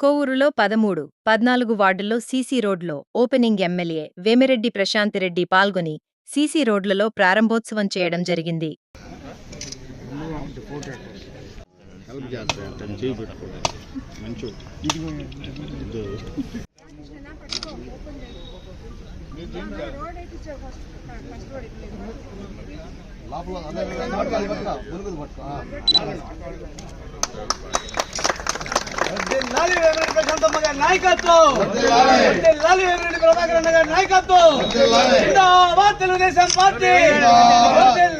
కోవూరులో పదమూడు, పద్నాలుగు వార్డుల్లో సీసీ రోడ్లో ఓపెనింగ్ ఎమ్మెల్యే వేమిరెడ్డి ప్రశాంతిరెడ్డి పాల్గొని సీసీ రోడ్లలో ప్రారంభోత్సవం చేయడం జరిగింది. లాలి వేమిరెడ్డి ప్రశాంతమ్మ గారి నాయకత్వం. లాలి. వేమిరెడ్డి ప్రభాకర్ అన్న గారి నాయకత్వం. జిందాబాద్ తెలుగుదేశం పార్టీ.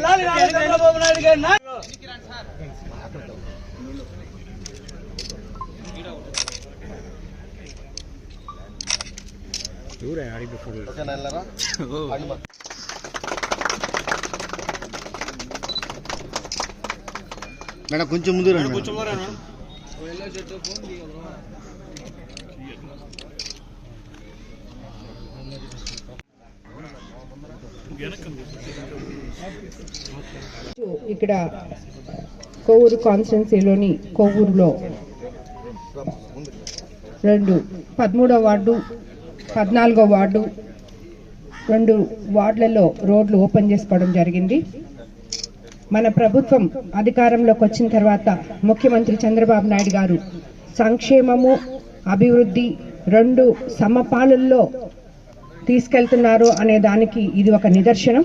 లాలి. చంద్రబాబు నాయుడు గారి ఎవరే ఫోటో మేడం కొంచెం ముందు రండి మేడం. ఇక్కడ కోవూరు కాన్స్టిట్యున్సీలోని కోవూరులో రెండు పదమూడో వార్డు పద్నాలుగో వార్డు రెండు వార్డులలో రోడ్లు ఓపెన్ చేసుకోవడం జరిగింది. మన ప్రభుత్వం అధికారంలోకి వచ్చిన తర్వాత ముఖ్యమంత్రి చంద్రబాబు నాయుడు గారు సంక్షేమము అభివృద్ధి రెండు సమపాలల్లో తీసుకెళ్తున్నారు అనే దానికి ఇది ఒక నిదర్శనం.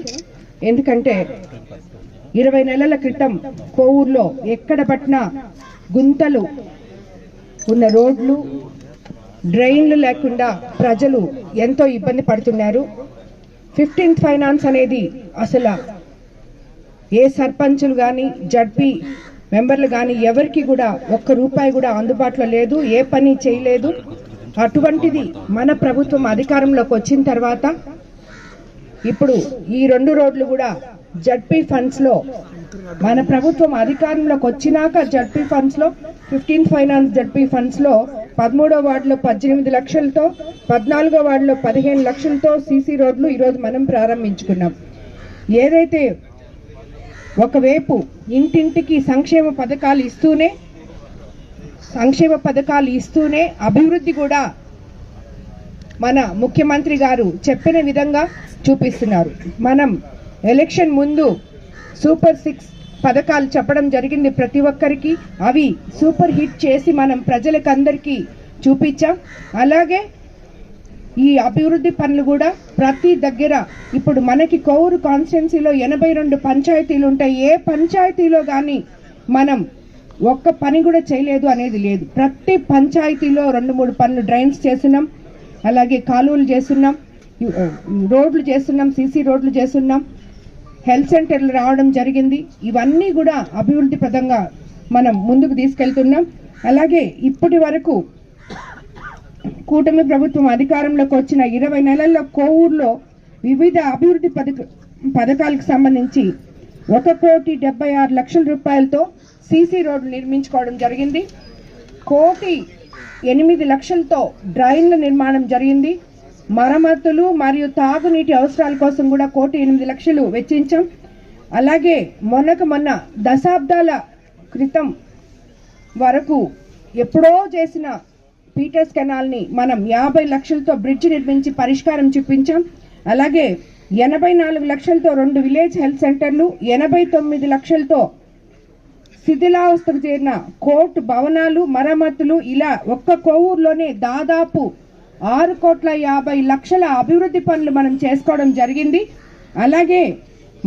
ఎందుకంటే ఇరవై నెలల క్రితం కోవూరులో ఎక్కడ పట్టినా గుంతలు ఉన్న రోడ్లు డ్రైన్లు లేకుండా ప్రజలు ఎంతో ఇబ్బంది పడుతున్నారు. ఫిఫ్టీన్త్ ఫైనాన్స్ అనేది అసలు ఏ సర్పంచులు కానీ జడ్పీ మెంబర్లు కానీ ఎవరికి కూడా ఒక్క రూపాయి కూడా అందుబాటులో లేదు ఏ పని చేయలేదు. అటువంటిది మన ప్రభుత్వం అధికారంలోకి వచ్చిన తర్వాత ఇప్పుడు ఈ రెండు రోడ్లు కూడా జడ్పీ ఫండ్స్లో మన ప్రభుత్వం అధికారంలోకి వచ్చినాక జడ్పీ ఫండ్స్లో ఫిఫ్టీన్ ఫైనాన్స్ జడ్పీ ఫండ్స్లో పదమూడో వార్డులో పద్దెనిమిది లక్షలతో పద్నాలుగో వార్డులో పదిహేను లక్షలతో సీసీ రోడ్లు ఈరోజు మనం ప్రారంభించుకున్నాం. ఏదైతే ఒకవైపు ఇంటింటికి సంక్షేమ పథకాలు ఇస్తూనే సంక్షేమ పథకాలు ఇస్తూనే అభివృద్ధి కూడా మన ముఖ్యమంత్రి గారు చెప్పిన విధంగా చూపిస్తున్నారు. మనం ఎలక్షన్ ముందు సూపర్ సిక్స్ పథకాలు చెప్పడం జరిగింది ప్రతి ఒక్కరికి. అవి సూపర్ హిట్ చేసి మనం ప్రజలకందరికీ చూపించాం. అలాగే ఈ అభివృద్ధి పనులు కూడా ప్రతి దగ్గర ఇప్పుడు మనకి కోవూరు కాన్స్టిట్యున్సీలో ఎనభై రెండు పంచాయతీలు ఉంటాయి. ఏ పంచాయతీలో కానీ మనం ఒక్క పని కూడా చేయలేదు అనేది లేదు. ప్రతి పంచాయతీలో రెండు మూడు పనులు డ్రైన్స్ చేస్తున్నాం. అలాగే కాలువలు చేస్తున్నాం. రోడ్లు చేస్తున్నాం. సీసీ రోడ్లు చేస్తున్నాం. హెల్త్ సెంటర్లు రావడం జరిగింది. ఇవన్నీ కూడా అభివృద్ధి పదంగా మనం ముందుకు తీసుకెళ్తున్నాం. అలాగే ఇప్పటి వరకు కూటమి ప్రభుత్వం అధికారంలోకి వచ్చిన ఇరవై నెలల్లో కోవూరులో వివిధ అభివృద్ధి పథక పథకాలకు సంబంధించి ఒక కోటి డెబ్బై ఆరు లక్షల రూపాయలతో సీసీ రోడ్లు నిర్మించుకోవడం జరిగింది. కోటి ఎనిమిది లక్షలతో డ్రైన్ల నిర్మాణం జరిగింది. మరమ్మతులు మరియు తాగునీటి అవసరాల కోసం కూడా కోటి ఎనిమిది లక్షలు వెచ్చించాం. అలాగే మొన్నకు మొన్న దశాబ్దాల క్రితం వరకు ఎప్పుడో చేసిన పీటర్స్ కెనాల్ని మనం యాభై లక్షలతో బ్రిడ్జ్ నిర్మించి పరిష్కారం చూపించాం. అలాగే ఎనభై నాలుగు లక్షలతో రెండు విలేజ్ హెల్త్ సెంటర్లు ఎనభై తొమ్మిది లక్షలతో శిథిలావస్థకు చేరిన కోర్టు భవనాలు మరమ్మతులు ఇలా ఒక్క కోవూరులోనే దాదాపు ఆరు కోట్ల యాభై లక్షల అభివృద్ధి పనులు మనం చేసుకోవడం జరిగింది. అలాగే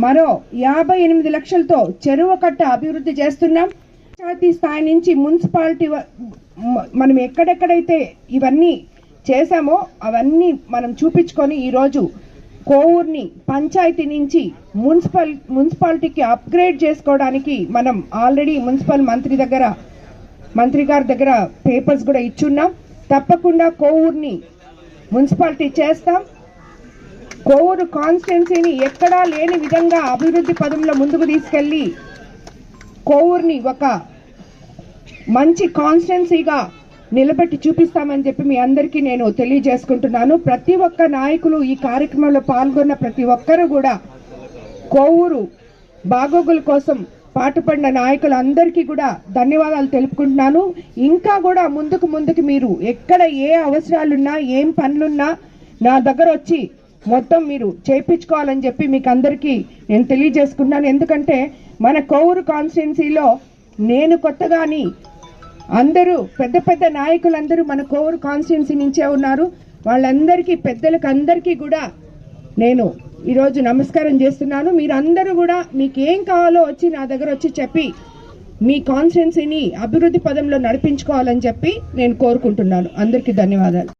మరో యాభై ఎనిమిది లక్షలతో చెరువు కట్ట అభివృద్ధి చేస్తున్నాం. పంచాయతీ స్థాయి నుంచి మున్సిపాలిటీ మనం ఎక్కడెక్కడైతే ఇవన్నీ చేశామో అవన్నీ మనం చూపించుకొని ఈరోజు కోవూర్ని పంచాయతీ నుంచి మున్సిపల్ మున్సిపాలిటీకి అప్గ్రేడ్ చేసుకోవడానికి మనం ఆల్రెడీ మున్సిపల్ మంత్రి దగ్గర మంత్రి గారి దగ్గర పేపర్స్ కూడా ఇచ్చున్నాం. తప్పకుండా కోవూర్ని మున్సిపాలిటీ చేస్తాం. కోవూరు కాన్స్టిట్యున్సీని ఎక్కడా లేని విధంగా అభివృద్ధి పదంలో ముందుకు తీసుకెళ్ళి కోవూర్ని ఒక మంచి కాన్స్టెన్సీగా నిలబెట్టి చూపిస్తామని చెప్పి మీ అందరికీ నేను తెలియజేసుకుంటున్నాను. ప్రతి ఒక్క నాయకులు ఈ కార్యక్రమంలో పాల్గొన్న ప్రతి ఒక్కరూ కూడా కోవూరు బాగోగుల కోసం పాటుపడిన నాయకులందరికీ కూడా ధన్యవాదాలు తెలుపుకుంటున్నాను. ఇంకా కూడా ముందుకు ముందుకు మీరు ఎక్కడ ఏ అవసరాలున్నా ఏం పనులున్నా నా దగ్గర వచ్చి మొత్తం మీరు చేయించుకోవాలని చెప్పి మీకు అందరికీ నేను తెలియజేసుకున్నాను ఎందుకంటే మన కోవూరు కాన్స్టిట్యున్సీలో నేను కొత్తగాని అందరూ పెద్ద పెద్ద నాయకులందరూ మన కోవూరు కాన్స్టిట్యున్సీ నుంచే ఉన్నారు. వాళ్ళందరికీ పెద్దలకు అందరికీ కూడా నేను ఈరోజు నమస్కారం చేస్తున్నాను. మీరందరూ కూడా మీకు ఏం కావాలో వచ్చి నా దగ్గర వచ్చి చెప్పి మీ కాన్స్టిట్యున్సీని అభివృద్ధి పదంలో నడిపించుకోవాలని చెప్పి నేను కోరుకుంటున్నాను. అందరికీ ధన్యవాదాలు.